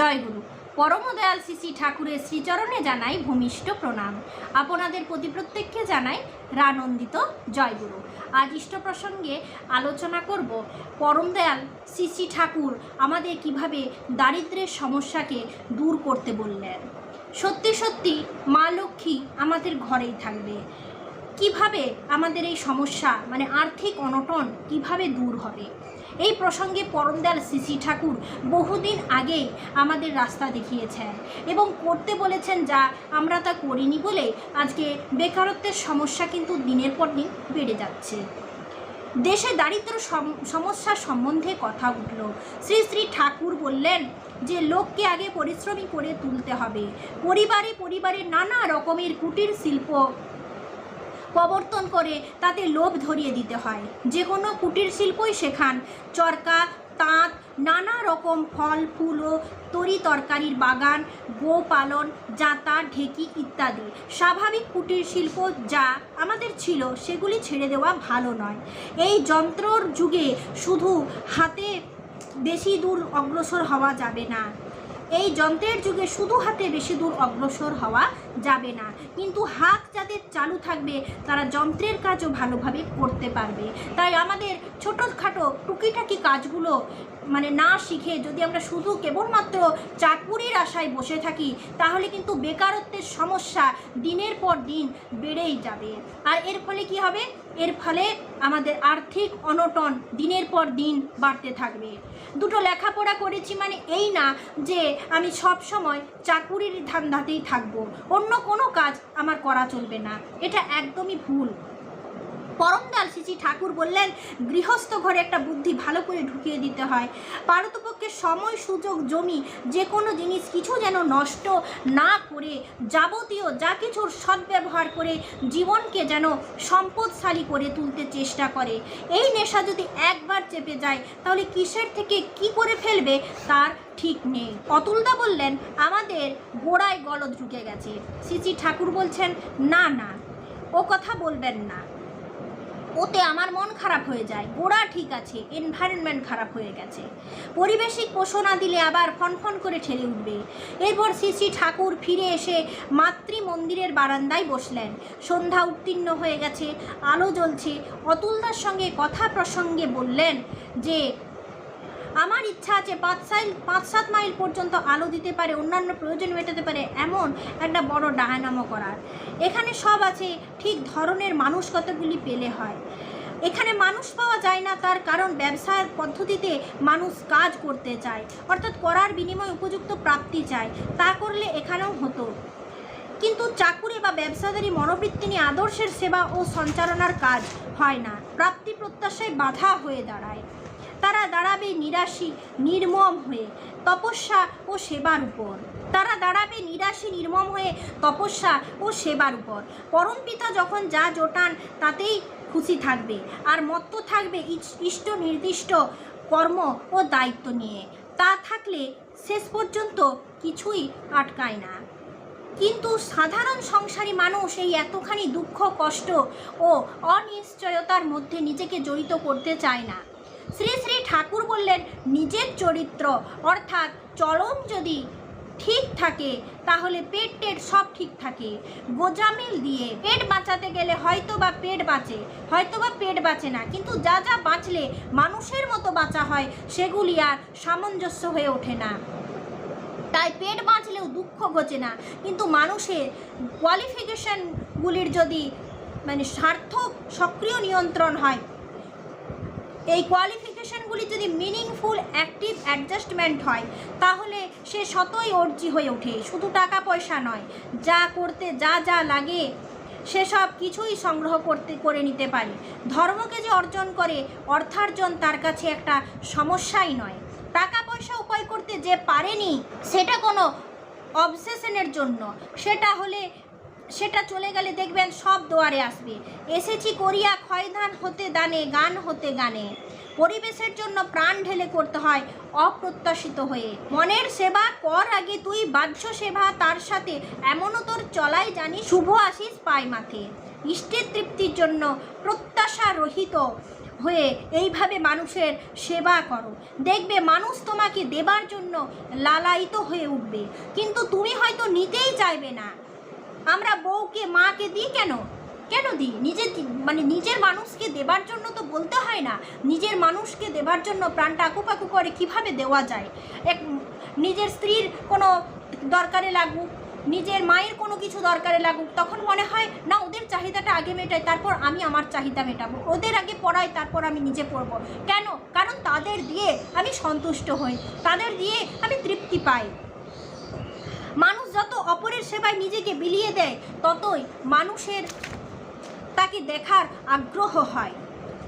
জয়গুরু পরমদয়াল শ্রী ঠাকুরের শ্রীচরণে জানাই ভূমিষ্ঠ প্রণাম। আপনাদের প্রতি প্রত্যেককে জানাই রানন্দিত জয়গুরু আজ ইষ্ট প্রসঙ্গে আলোচনা করব পরমদয়াল শ্রী শ্রী ঠাকুর আমাদের কীভাবে দারিদ্র্যের সমস্যাকে দূর করতে বললেন। সত্যি সত্যি মা লক্ষ্মী আমাদের ঘরেই থাকবে। কীভাবে আমাদের এই সমস্যা মানে আর্থিক অনটন কীভাবে দূর হবে? এই প্রসঙ্গে পরমদয়াল শ্রী ঠাকুর বহুদিন আগেই আমাদের রাস্তা দেখিয়েছেন এবং করতে বলেছেন যা আমরা তা করিনি বলে আজকে বেকারত্বের সমস্যা কিন্তু দিনের পর দিন বেড়ে যাচ্ছে। দেশে দারিদ্র সম- সমস্যা সম্বন্ধে কথা উঠল। শ্রী শ্রী ঠাকুর বললেন যে, লোককে আগে পরিশ্রমী করে তুলতে হবে। পরিবারে পরিবারে নানা রকমের কুটির শিল্প প্রবর্তন করে তাতে লোভ ধরিয়ে দিতে হয়। যে কোনো কুটির শিল্পই শেখান চরকা, তাঁত, নানা রকম ফল, ফুল ও তরি তরকারির বাগান, গোপালন, জাঁতা, ঢেকি ইত্যাদি। স্বাভাবিক কুটির শিল্প যা আমাদের ছিল, সেগুলি ছেড়ে দেওয়া ভালো নয়। এই যন্ত্রর যুগে শুধু হাতে বেশি দূর অগ্রসর হওয়া যাবে না। এই যন্ত্রের যুগে শুধু হাতে বেশি দূর অগ্রসর হওয়া যাবে না। কিন্তু হাত যাদের চালু থাকবে, তারা যন্ত্রের কাজও ভালোভাবে করতে পারবে। তাই আমাদের ছোটোখাটো টুকিটাকি কাজগুলো মানে না শিখে যদি আমরা শুধু কেবলমাত্র চাকুরির আশায় বসে থাকি, তাহলে কিন্তু বেকারত্বের সমস্যা দিনের পর দিন বেড়েই যাবে। আর এর ফলে কি হবে? এর ফলে আমাদের আর্থিক অনটন দিনের পর দিন বাড়তে থাকবে। দুটো লেখাপড়া করেছি মানে এই না যে আমি সব সময় চাকুরির ধান্দাতেই থাকব। অন্য কোনো কাজ আমার করা চলবে না। এটা একদমই ভুল। পরমদাল শ্রী ঠাকুর বললেন, গৃহস্থ ঘরে একটা বুদ্ধি ভালো করে ঢুকিয়ে দিতে হয়। পারতপক্ষে সময়, সুযোগ, জমি, যে কোনো জিনিস কিছু যেন নষ্ট না করে, যাবতীয় যা কিছুর সদ্ব্যবহার করে জীবনকে যেন সম্পদশালী করে তুলতে চেষ্টা করে। এই নেশা যদি একবার চেপে যায়, তাহলে কিসের থেকে কি করে ফেলবে তার ঠিক নেই। অতুলদা বললেন, আমাদের গোড়ায় গলদ ঢুকে গেছে। শ্রী ঠাকুর বলছেন, না না, ও কথা বলবেন না। ওতে আমার মন খারাপ হয়ে যায়। গোড়া ঠিক আছে এনভায়রনমেন্ট খারাপ হয়ে গেছে। পরিবেশিক পোষণা দিলে আবার ফনফন করে ঠেলে উঠবে। এরপর শ্রী শ্রী ঠাকুর ফিরে এসে মাতৃ মন্দিরের বারান্দায় বসলেন। সন্ধ্যা উত্তীর্ণ হয়ে গেছে, আলো জ্বলছে। অতুলদার সঙ্গে কথা প্রসঙ্গে বললেন যে আমার ইচ্ছা আছে পাঁচ সাইল, পাঁচ সাত মাইল পর্যন্ত আলো দিতে পারে, অন্যান্য প্রয়োজন মেটাতে পারে, এমন একটা বড় ডায়নামো করার। এখানে সব আছে, ঠিক ধরনের মানুষ কতগুলি পেলে হয়। এখানে মানুষ পাওয়া যায় না, তার কারণ ব্যবসার পদ্ধতিতে মানুষ কাজ করতে চায়, অর্থাৎ করার বিনিময়ে উপযুক্ত প্রাপ্তি চায়, তা করলে এখানেও হতো। কিন্তু চাকুরি বা ব্যবসাদারি মনোবৃত্তি নিয়ে আদর্শের সেবা ও সঞ্চালনার কাজ হয় না, প্রাপ্তি প্রত্যাশায় বাধা হয়ে দাঁড়ায়। তারা দাঁড়াবে নিরাশি, নির্মম হয়ে তপস্যা ও সেবার উপর। তারা দাঁড়াবে নিরাশি, নির্মম হয়ে তপস্যা ও সেবার উপর। পরম পিতা যখন যা জোটান, তাতেই খুশি থাকবে। আর মত্ত থাকবে ইষ্ট নির্দিষ্ট কর্ম ও দায়িত্ব নিয়ে। তা থাকলে শেষ পর্যন্ত কিছুই আটকায় না। কিন্তু সাধারণ সংসারী মানুষ এই এতখানি দুঃখ, কষ্ট ও অনিশ্চয়তার মধ্যে নিজেকে জড়িত করতে চায় না। শ্রী শ্রী ঠাকুর বললেন, নিজের চরিত্র, অর্থাৎ চলন যদি ঠিক থাকে, তাহলে পেট টেট সব ঠিক থাকে। গোজামিল দিয়ে পেট বাঁচাতে গেলে হয়তো বা পেট বাঁচে হয়তো বা পেট বাঁচে না, কিন্তু যা যা বাঁচলে মানুষের মতো বাঁচা হয়, সেগুলি আর সামঞ্জস্য হয়ে ওঠে না। তাই পেট বাঁচলেও দুঃখ ঘটে না। কিন্তু মানুষের কোয়ালিফিকেশনগুলির যদি মানে সার্থক সক্রিয় নিয়ন্ত্রণ হয় এই কোয়ালিফিকেশনগুলি যদি মিনিংফুল অ্যাক্টিভ অ্যাডজাস্টমেন্ট হয়, তাহলে সে শতই অর্জি হয়ে ওঠে। শুধু টাকা পয়সা নয়, যা করতে, যা যা লাগে সেসব কিছুই সংগ্রহ করতে, করে নিতে পারে। ধর্মকে যে অর্জন করে, অর্থার্জন তার কাছে একটা সমস্যাই নয়। টাকা পয়সা উপায় করতে যে পারেনি, সেটা কোনো অবসেশনের জন্য। সেটা হলে সেটা চলে গেলে দেখবেন সব দুয়ারে আসবে। এসেছি করিয়া ক্ষয়ধান হতে দানে, গান হতে গানে। পরিবেশের জন্য প্রাণ ঢেলে করতে হয় অপ্রত্যাশিত হয়ে। মনের সেবা কর আগে তুই, বাহ্য সেবা তার সাথে। এমনও তোর চলাই জানি, শুভ আশিস পায় মাথে ইষ্টের তৃপ্তির জন্য প্রত্যাশা রহিত হয়ে এইভাবে মানুষের সেবা করো। দেখবে মানুষ তোমাকে দেবার জন্য লালায়িত হয়ে উঠবে। কিন্তু তুমি হয়তো নিতেই চাইবে না। আমরা বউকে, মাকে দিই কেন? কেন দিই? নিজের মানে নিজের মানুষকে দেবার জন্য তো বলতে হয় না। নিজের মানুষকে দেবার জন্য প্রাণটা আকুপাকু করে কীভাবে দেওয়া যায়? এক নিজের স্ত্রীর কোনো দরকারে লাগুক, নিজের মায়ের কোনো কিছু দরকারে লাগুক, তখন মনে হয়, না, ওদের চাহিদাটা আগে মেটাই, তারপর আমি আমার চাহিদা মেটাবো। ওদের আগে পড়াই, তারপর আমি নিজে পড়ব। কেন? কারণ তাদের দিয়ে আমি সন্তুষ্ট হই। তাদের দিয়ে আমি তৃপ্তি পাই। যত অপরের সেবায় নিজেকে বিলিয়ে দেয়, ততই মানুষের তাকে দেখার আগ্রহ হয়।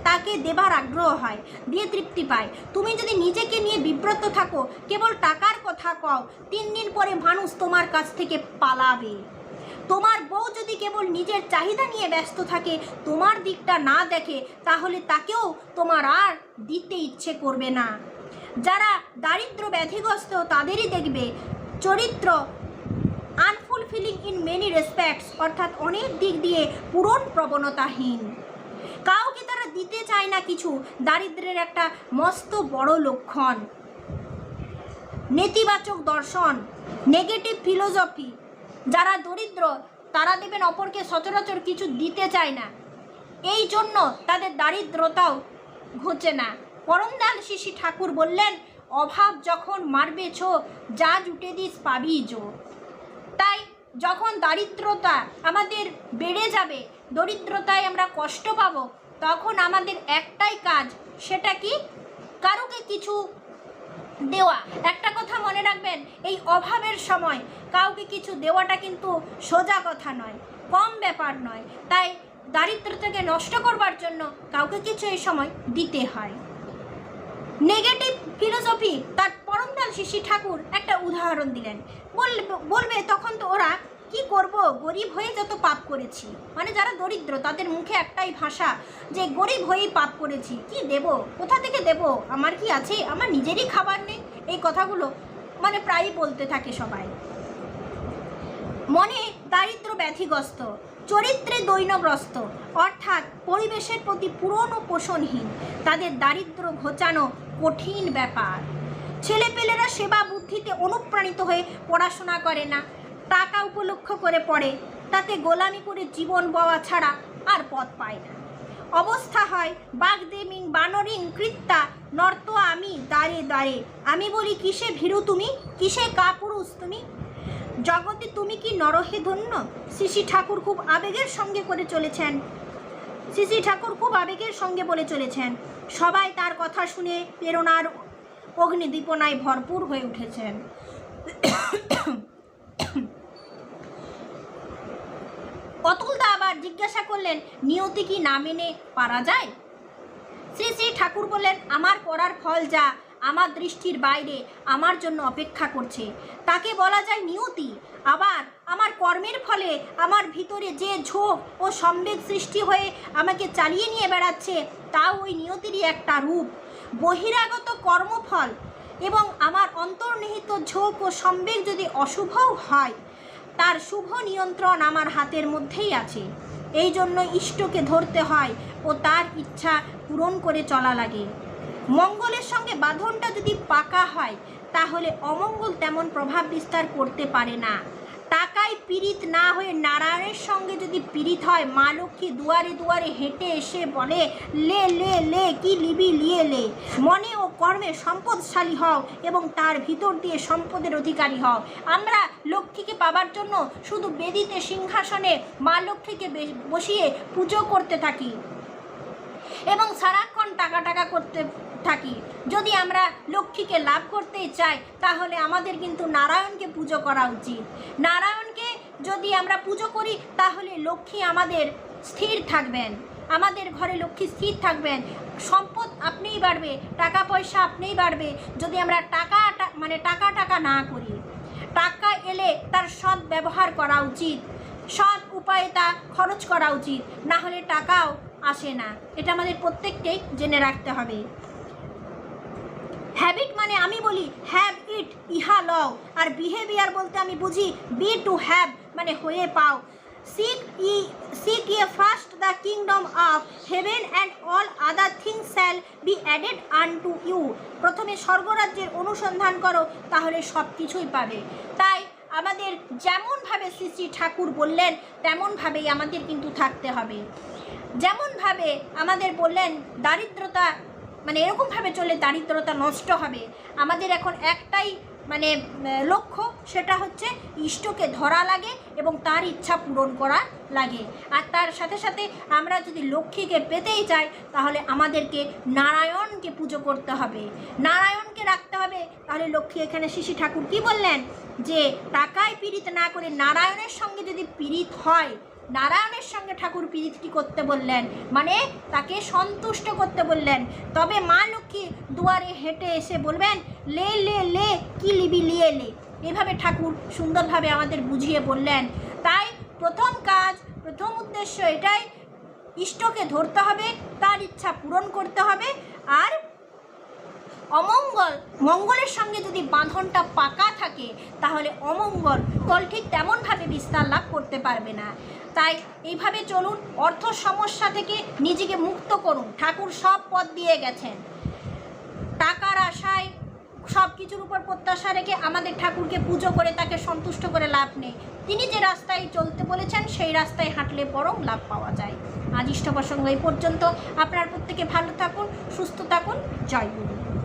তাকে দেবার আগ্রহ হয়, দিয়ে তৃপ্তি পায়। তুমি যদি নিজেকে নিয়ে বিব্রত থাকো, কেবল টাকার কথা কও, তিন দিন পরে মানুষ তোমার কাছ থেকে পালাবে। তোমার বউ যদি কেবল নিজের চাহিদা নিয়ে ব্যস্ত থাকে, তোমার দিকটা না দেখে, তাহলে তাকেও তোমার আর দিতে ইচ্ছে করবে না। যারা দারিদ্র ব্যাধিগ্রস্ত, তাদেরই দেখবে। চরিত্র আনফুলফিলিং ইন মেনি রেসপেক্টস, অর্থাৎ অনেক দিক দিয়ে পূরণ প্রবণতাহীন। কাউকে তারা দিতে চায় না কিছু, দারিদ্রের একটা মস্ত বড় লক্ষণ। নেতিবাচক দর্শন, নেগেটিভ ফিলোসফি, যারা দরিদ্র, তারা দেবেন অপরকে সচরাচর কিছু দিতে চায় না। এই জন্য তাদের দারিদ্রতাও ঘুচে না। পরমদাল শিশি ঠাকুর বললেন, অভাব যখন মারবে ছো, যা জুটে দিস পাবি জো। যখন দারিদ্রতা আমাদের বেড়ে যাবে, দরিদ্রতায় আমরা কষ্ট পাব, তখন আমাদের একটাই কাজ, সেটা কি? কারোকে কিছু দেওয়া। একটা কথা মনে রাখবেন, এই অভাবের সময় কাউকে কিছু দেওয়াটা কিন্তু সোজা কথা নয়, কম ব্যাপার নয়। তাই দারিদ্রতাকে নষ্ট করবার জন্য কাউকে কিছু এই সময় দিতে হয়। নেগেটিভ ফিলোসফি তার পরমদাল শিশি ঠাকুর একটা উদাহরণ দিলেন। বলবে বলবে, তখন তো ওরা কি করব? গরিব হয়ে যত পাপ করেছি। মানে যারা দরিদ্র, তাদের মুখে একটাই ভাষা যে, গরিব হয়েই পাপ করেছি। কি দেব? কোথা থেকে দেব? আমার কি আছে? আমার নিজেরই খাবার নেই? এই কথাগুলো মানে প্রায়ই বলতে থাকে সবাই। মনে দারিদ্র ব্যাধিগ্রস্ত চরিত্রে দৈনগ্রস্ত, অর্থাৎ পরিবেশের প্রতি পুরনো পোষণহীন, তাদের দারিদ্র ঘোচানো কঠিন ব্যাপার। ছেলেপেলেরা সেবা বুদ্ধিতে অনুপ্রাণিত হয়ে পড়াশোনা করে না। টাকা উপলক্ষ করে পড়ে। তাতে গোলামি করে জীবন বওয়া ছাড়া আর পথ পায় না। অবস্থা হয় বাগদেমিং বানরিং কৃত্তা নর্ত আমি, দাঁড়ে দাঁড়ে। আমি বলি, কিসে ভীরু তুমি? কিসে কাপুরুষ তুমি? জগতে তুমি কি নরহে ধন্য? শ্রী ঠাকুর খুব আবেগের সঙ্গে করে চলেছেন। শ্রী ঠাকুর খুব আবেগের সঙ্গে বলে চলেছেন। সবাই তার কথা শুনে প্রেরণার অগ্নিদীপনায় ভরপুর হয়ে উঠেছেন। অতুলদা আবার জিজ্ঞাসা করলেন, নিয়তি কি না মেনে পারা যায়? শ্রী শ্রী ঠাকুর বললেন, আমার করার ফল যা আমার দৃষ্টির বাইরে আমার জন্য অপেক্ষা করছে, তাকে বলা যায় নিয়তি। আবার আমার কর্মের ফলে আমার ভিতরে যে ঝোঁক ও সম্বেগ সৃষ্টি হয়ে আমাকে চালিয়ে নিয়ে বেড়াচ্ছে তাও ওই নিয়তিরই একটা রূপ। বহিরাগত কর্মফল এবং আমার অন্তর্নিহিত ঝোঁক ও সম্বেগ যদি অশুভও হয়, তার শুভ নিয়ন্ত্রণ আমার হাতের মধ্যেই আছে। এই জন্য ইষ্টকে ধরতে হয় ও তার ইচ্ছা পূরণ করে চলা লাগে। মঙ্গলের সঙ্গে বাঁধনটা যদি পাকা হয়, তাহলে অমঙ্গল তেমন প্রভাব বিস্তার করতে পারে না। টাকায় পীড়িত না হয়ে নারায়ণের সঙ্গে যদি পীড়িত হয়, মা লক্ষ্মী দুয়ারে দুয়ারে হেঁটে এসে বলে, লে লে লে, কি লিবি লিয়ে লে। মনে ও কর্মে সম্পদশালী হও এবং তার ভিতর দিয়ে সম্পদের অধিকারী হও। আমরা লক্ষ্মীকে পাবার জন্য শুধু বেদিতে সিংহাসনে মা লক্ষ্মীকে বসিয়ে পুজো করতে থাকি এবং সারাক্ষণ টাকা টাকা করতে থাকি। যদি আমরা লক্ষ্মীকে লাভ করতে চাই, তাহলে আমাদের কিন্তু নারায়ণকে পুজো করা উচিত। নারায়ণকে যদি আমরা পুজো করি, তাহলে লক্ষ্মী আমাদের স্থির থাকবেন। আমাদের ঘরে লক্ষ্মী স্থির থাকবেন। সম্পদ আপনিই বাড়বে টাকা পয়সা আপনিই বাড়বে। যদি আমরা টাকা মানে টাকা টাকা না করি, টাকা এলে তার সৎ ব্যবহার করা উচিত। সৎ উপায়ে তা খরচ করা উচিত। না হলে টাকাও আসে না। এটা আমাদের প্রত্যেককেই জেনে রাখতে হবে। হ্যাবিট মানে আমি বলি হ্যাভ ইট ইহা লও। আর বিহেভিয়ার বলতে আমি বুঝি বি টু হ্যাভ মানে হয়ে পাও। Seek ye seek ye first the kingdom of heaven and all other things shall be added unto you প্রথমে স্বর্গরাজ্যের অনুসন্ধান করো, তাহলে সব কিছুই পাবে। তাই আমাদের যেমনভাবে শ্রী শ্রী ঠাকুর বললেন, তেমনভাবেই আমাদের কিন্তু থাকতে হবে। যেমনভাবে আমাদের বললেন, দারিদ্রতা মানে এরকমভাবে চলে দারিদ্রতা নষ্ট হবে। আমাদের এখন একটাই মানে লক্ষ্য, সেটা হচ্ছে ইষ্টকে ধরা লাগে এবং তার ইচ্ছা পূরণ করা লাগে। আর তার সাথে সাথে আমরা যদি লক্ষ্মীকে পেতেই চাই, তাহলে আমাদেরকে নারায়ণকে পুজো করতে হবে। নারায়ণকে রাখতে হবে। তাহলে লক্ষ্মী এখানে শিশি ঠাকুর কি বললেন? যে টাকায় পীড়িত না করে নারায়ণের সঙ্গে যদি পীড়িত হয় নারায়ণের সঙ্গে ঠাকুর প্রীতি করতে বললেন মানে তাকে সন্তুষ্ট করতে বললেন। তবে মা লক্ষ্মী দুয়ারে হেঁটে এসে বলবেন, লে লে লে, কি লিবি, লিয়ে লে। এভাবে ঠাকুর সুন্দরভাবে আমাদের বুঝিয়ে বললেন। তাই প্রথম কাজ, প্রথম উদ্দেশ্য এটাই, ইষ্টকে ধরতে হবে, তার ইচ্ছা পূরণ করতে হবে। আর অমঙ্গল, মঙ্গলের সঙ্গে যদি বাঁধনটা পাকা থাকে, তাহলে অমঙ্গল কল ঠিক তেমনভাবে বিস্তার লাভ করতে পারবে না। তাই এইভাবে চলুন, অর্থ সমস্যা থেকে নিজেকে মুক্ত করুন। ঠাকুর সব পথ দিয়ে গেছেন। টাকার আশায় সব কিছুর উপর প্রত্যাশা রেখে আমাদের ঠাকুরকে পুজো করে তাকে সন্তুষ্ট করে লাভ নেই। তিনি যে রাস্তায় চলতে বলেছেন, সেই রাস্তায় হাঁটলে বরং লাভ পাওয়া যায়। আজ ইষ্ট প্রসঙ্গ এই পর্যন্ত। আপনার প্রত্যেকে ভালো থাকুন, সুস্থ থাকুন। জয় গুরু।